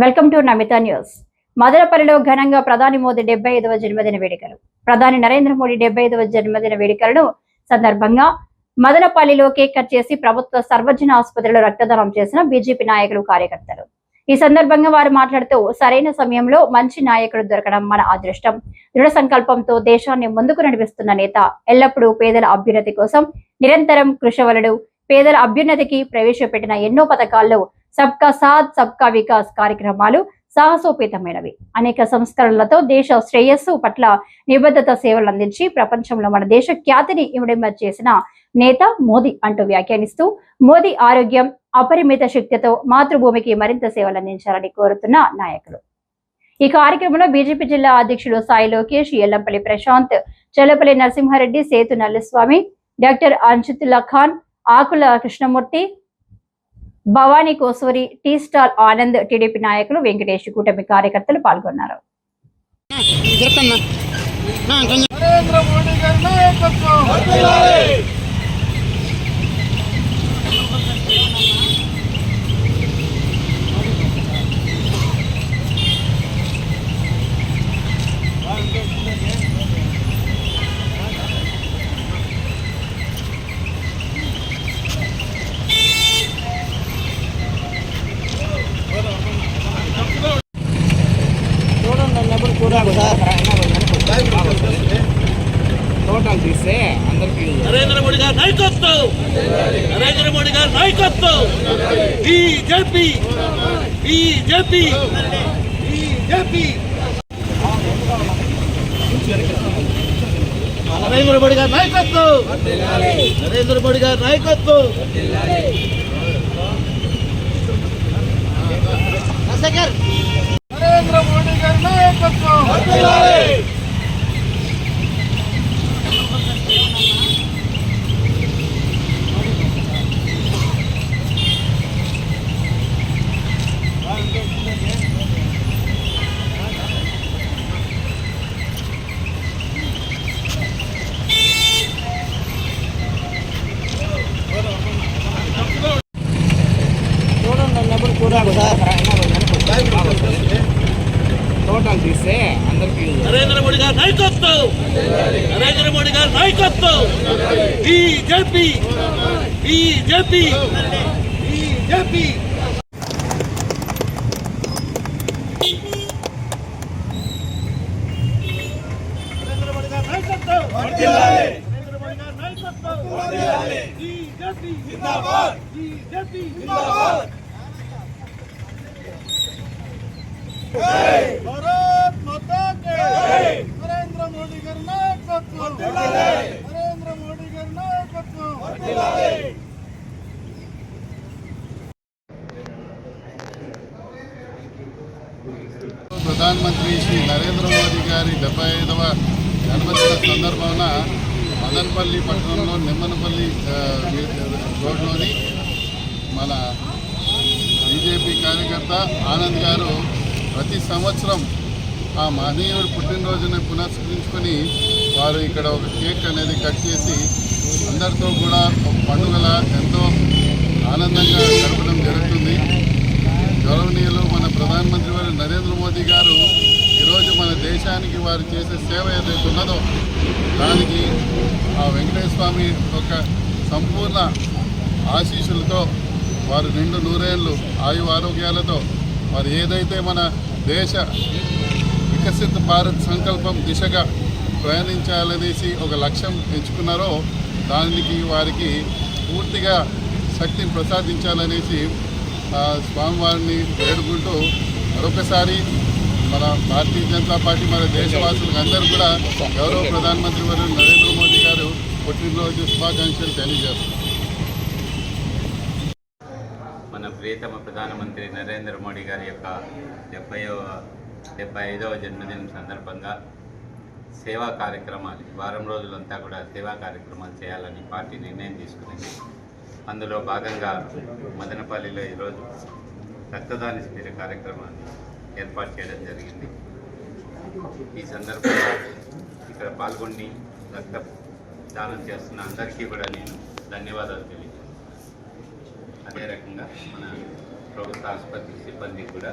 Welcome to Namitha news మదనపల్లిలో ఘనంగా ప్రధాని మోదీ డెబ్బై ఐదవ జన్మదిన వేడుకలు. ప్రధాని నరేంద్ర మోడీ డెబ్బై ఐదవ జన్మదిన వేడుకలను సందర్భంగా మదనపల్లిలో కేక్ కట్ చేసి ప్రభుత్వ సర్వజన ఆసుపత్రిలో రక్తదానం చేసిన బీజేపీ నాయకులు కార్యకర్తలు. ఈ సందర్భంగా వారు మాట్లాడుతూ సరైన సమయంలో మంచి నాయకుడు దొరకడం మన అదృష్టం. దృఢ సంకల్పంతో దేశాన్ని ముందుకు నడిపిస్తున్న నేత ఎల్లప్పుడూ పేదల అభ్యున్నతి కోసం నిరంతరం కృషవలుడు పేదల అభ్యున్నతికి ప్రవేశపెట్టిన ఎన్నో పథకాల్లో సబ్కా సాత్ సబ్కా వికాస్ కార్యక్రమాలు సాహసోపేతమైనవి. అనేక సంస్కరణలతో దేశ శ్రేయస్సు పట్ల నిబద్ధత సేవలు అందించి ప్రపంచంలో మన దేశ ఖ్యాతిని ఇమిడింప చేసిన నేత మోదీ అంటూ వ్యాఖ్యానిస్తూ మోదీ ఆరోగ్యం అపరిమిత శక్తితో మాతృభూమికి మరింత సేవలు అందించాలని కోరుతున్న నాయకులు. ఈ కార్యక్రమంలో బీజేపీ జిల్లా అధ్యక్షుడు Sai Lokesh Yellampalli Prashanth Chellapalli Narasimha Reddy Sethu Nallaswamy doctor Anchitulla Khan Akula Krishnamurthy Bhavani Kosuri tea stall Anand TDP నాయకులు వెంకటేష్ కూటమి కార్యకర్తలు పాల్గొన్నారు. నరేంద్ర మోడీ గారి నాయకత్వం చూడండి అన్నప్పుడు చూడాలి సార్ టోటల్ తీస్తే అందరికి నరేంద్ర మోడీ గారి నాయకత్వం నరేంద్ర మోడీ గారి నాయకత్వం. BJP BJP BJP Narendra Modi గారి నాయకత్వం. నరేంద్ర మోడీ గారి నాయకత్వం. శేఖర్ నరేంద్ర మోడీ గారి నాయకత్వం చూడండి అన్నప్పుడు చూడాలి సార్ టోటల్ తీస్తే అందరికి నరేంద్ర మోడీ గారి నాయకత్వం. నరేంద్ర మోడీ గారి నాయకత్వం. BJP. BJP. BJP. Narendra Modi గారి నాయకత్వం. నరేంద్ర మోడీ గారి నాయకత్వం నరేంద్ర మోడీ గారి నాయకత్వం ప్రధానమంత్రి శ్రీ నరేంద్ర మోదీ గారి డెబ్బై ఐదవ జన్మదిన సందర్భాన మదనపల్లి పట్టణంలో నిమ్మనపల్లి రోడ్లోని మన బీజేపీ కార్యకర్త ఆనంద్ గారు ప్రతి సంవత్సరం ఆ మహనీయుడు పుట్టినరోజుని పునస్కరించుకొని వారు ఇక్కడ ఒక కేక్ అనేది కట్ చేసి అందరితో కూడా ఒక పండుగల ఎంతో ఆనందంగా గడపడం జరుగుతుంది. గౌరవనీయులు మన ప్రధానమంత్రి వారు నరేంద్ర మోదీ గారు ఈరోజు మన దేశానికి వారు చేసే సేవ ఏదైతే ఉన్నదో దానికి ఆ వెంకటేశ్వర స్వామి యొక్క సంపూర్ణ ఆశీస్సులతో వారు నిండు నూరేళ్ళు ఆయు ఆరోగ్యాలతో వారు ఏదైతే మన దేశ వికసిత భారత్ సంకల్పం దిశగా ప్రయాణించాలనేసి ఒక లక్ష్యం ఎంచుకున్నారో దానికి వారికి పూర్తిగా శక్తిని ప్రసాదించాలనేసి స్వామివారిని వేడుకుంటూ మరొకసారి మన భారతీయ జనతా పార్టీ మన దేశవాసులకు అందరూ కూడా గౌరవ ప్రధానమంత్రి వారు నరేంద్ర మోదీ గారు పుట్టినరోజు శుభాకాంక్షలు తెలియజేస్తున్నారు. మన ప్రియతమ ప్రధానమంత్రి నరేంద్ర మోడీ గారి యొక్క డెబ్బైవ డెబ్బై ఐదవ జన్మదినం సందర్భంగా సేవా కార్యక్రమాలు వారం రోజులంతా కూడా సేవా కార్యక్రమాలు చేయాలని పార్టీ నిర్ణయం తీసుకుంది అందులో భాగంగా మదనపల్లిలో ఈరోజు రక్తదాన శిబిర కార్యక్రమాన్ని ఏర్పాటు చేయడం జరిగింది. ఈ సందర్భంగా ఇక్కడ పాల్గొని రక్త దానం చేస్తున్న అందరికీ కూడా నేను ధన్యవాదాలు తెలియజేస్తాను అదే రకంగా మన ప్రభుత్వ ఆసుపత్రి సిబ్బందికి కూడా